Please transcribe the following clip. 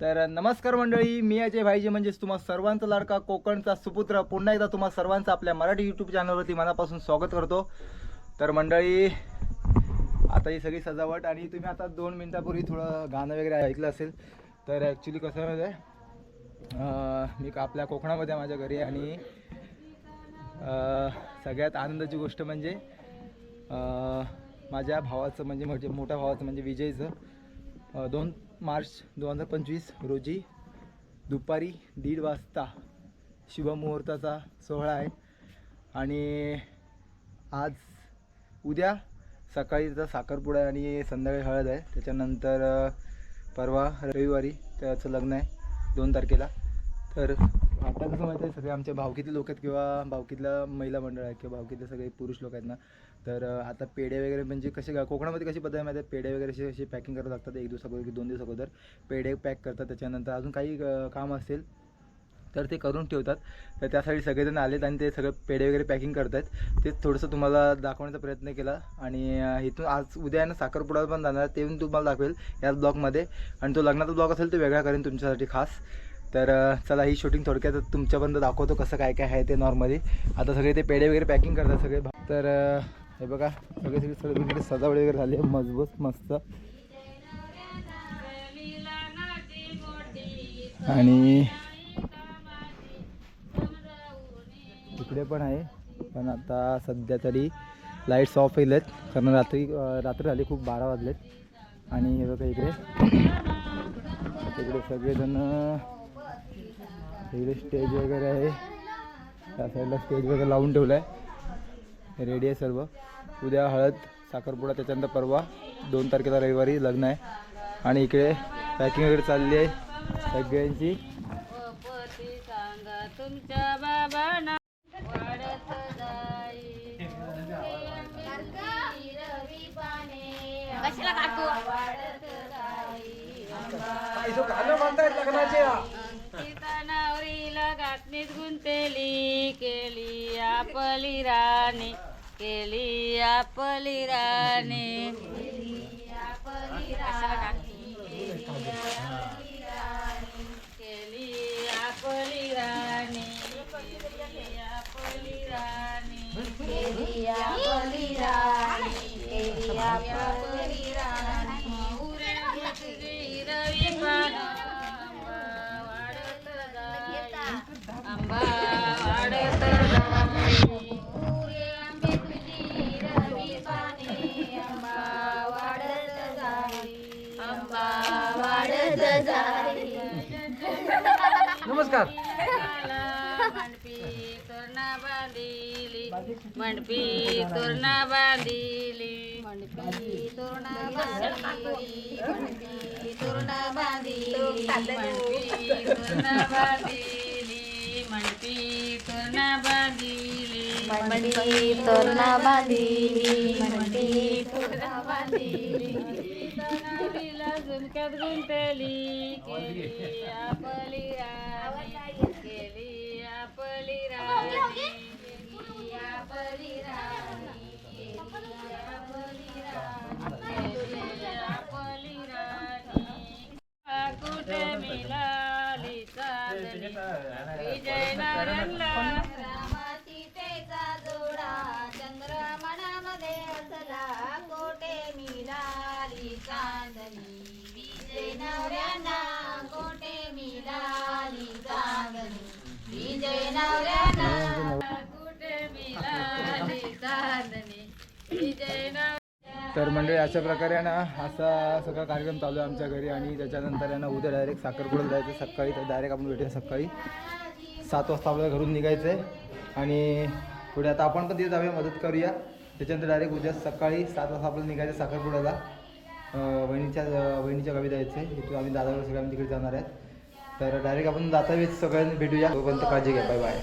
तर नमस्कार मंडळी मी अजय भाईजी म्हणजेच तुम्हा सर्वांचा लाडका कोकणचा सुपुत्र. पुन्हा एकदा तुम्हा सर्वांचं आपल्या मराठी यूट्यूब चॅनलवरती मनापासून स्वागत करतो. तर मंडळी आता ही सगळी सजावट आणि तुम्ही आता दोन मिनिटापूर्वी थोडं गाणं वगैरे ऐकलं असेल तर ॲक्च्युली कसं आहे? मी का- आपल्या कोकणामध्ये माझ्या घरी आणि सगळ्यात आनंदाची गोष्ट म्हणजे माझ्या भावाचं म्हणजे म्हणजे मोठ्या भावाचं म्हणजे विजयचं. दोन मार्च दोन हजार पंचवीस रोजी दुपारी दीड वाजता शुभमुहूर्ताचा सोहळा आहे. आणि आज उद्या सकाळी त्याचा साखरपुडा आहे आणि संध्याकाळी हळद आहे. त्याच्यानंतर परवा रविवारी त्याचं लग्न आहे दोन तारखेला. तर आता कसं माहिती आहे सगळे आमच्या भावकीतले लोक आहेत किंवा भावकीतल्या महिला मंडळ आहेत किंवा भावकीतले सगळे पुरुष लोक आहेत ना तर आता पेढे वगैरे म्हणजे कसे कोकणामध्ये कशी पद्धत माहिती आहे? पेढे वगैरे असे असे पॅकिंग करत लागतात एक दिवस अगोदर की दोन दिवस अगोदर पेढे पॅक करतात त्याच्यानंतर अजून काही काम असेल तर ते करून ठेवतात. तर त्यासाठी सगळेजण आलेत आणि ते सगळं पेढे वगैरे पॅकिंग करत आहेत ते थोडंसं तुम्हाला दाखवण्याचा प्रयत्न केला आणि इथून आज उद्या ना साखरपुडा पण जाणार ते पण तुम्हाला दाखवेल याच ब्लॉगमध्ये आणि तो लग्नाचा ब्लॉग असेल तो वेगळा करेन तुमच्यासाठी खास. तर चला ही शूटिंग थोडक्यात तुमच्यापर्यंत दाखवतो कसं काय काय आहे ते नॉर्मली आता सगळे ते पेढे वगैरे पॅकिंग करतात सगळे. तर हे बघा सगळे सगळे सगळे सजावट वगैरे झाली आहे मजबूत मस्त. आणि तिकडे पण आहे पण आता सध्या तरी लाईट्स ऑफ येईल आहेत कारण रात्री रात्री रात्र झाली खूप बारा वाजलेत. आणि हे बघा इकडे. तिकडे सगळेजण इकडे स्टेज वगैरे आहे. त्या साईडला स्टेज वगैरे लावून ठेवलं आहे रेडी आहे सर्व. उद्या हळद साखरपुडा त्याच्यानंतर परवा दोन तारखेला रविवारी लग्न आहे. आणि इकडे पॅकिंग वगैरे चालली आहे सगळ्यांची. तुमच्या बाबांना बातमीत गुंतली केली आपली राणी केली आपली राणी. कशाला केली आपली राणी केली आपली राणी केली आपली नमस्कार मंडपी तोरणा बांधिली मंडपी तोरणा बांधिली मंडपी तोरणा बांधिली मंडपी तोरणा बांधिली मंडपी तोरणा बांधिली मंडपी तोरणा बांधिली मंडी तोरणा बांधिली मंडी तोरणा बांधिली. झुमक्यात गुंतली केली आपली राणी केली आपली राणी केली आपली राणी केली आपली राणी केली. आपली राणी कुठे मिळाली चांदणी? विजय नारायणला नवऱ्यांना मिळाली विजय नवऱ्यांना कुठे मिळाली चांदणी विजय तर मंडळी अशा प्रकारे आहे ना असा सगळा कार्यक्रम चालू आहे आमच्या घरी आणि त्याच्यानंतर आहे ना उद्या डायरेक्ट साखरपुड्याला जायचं सकाळी. तर डायरेक्ट आपण भेटूया सकाळी. सात वाजता आपल्याला घरून निघायचं आहे आणि पुढे आता आपण पण तिथे जाऊया मदत करूया. त्याच्यानंतर डायरेक्ट उद्या सकाळी सात वाजता आपल्याला निघायचं साखरपुड्याला. वहिनीच्या वहिनीच्या गावी जायचं आहे इथून आम्ही दादावर सगळे आम्ही तिकडे जाणार आहेत. तर डायरेक्ट आपण जाता वेळेस सगळ्यांनी भेटूया. तोपर्यंत काळजी घ्या. Bye bye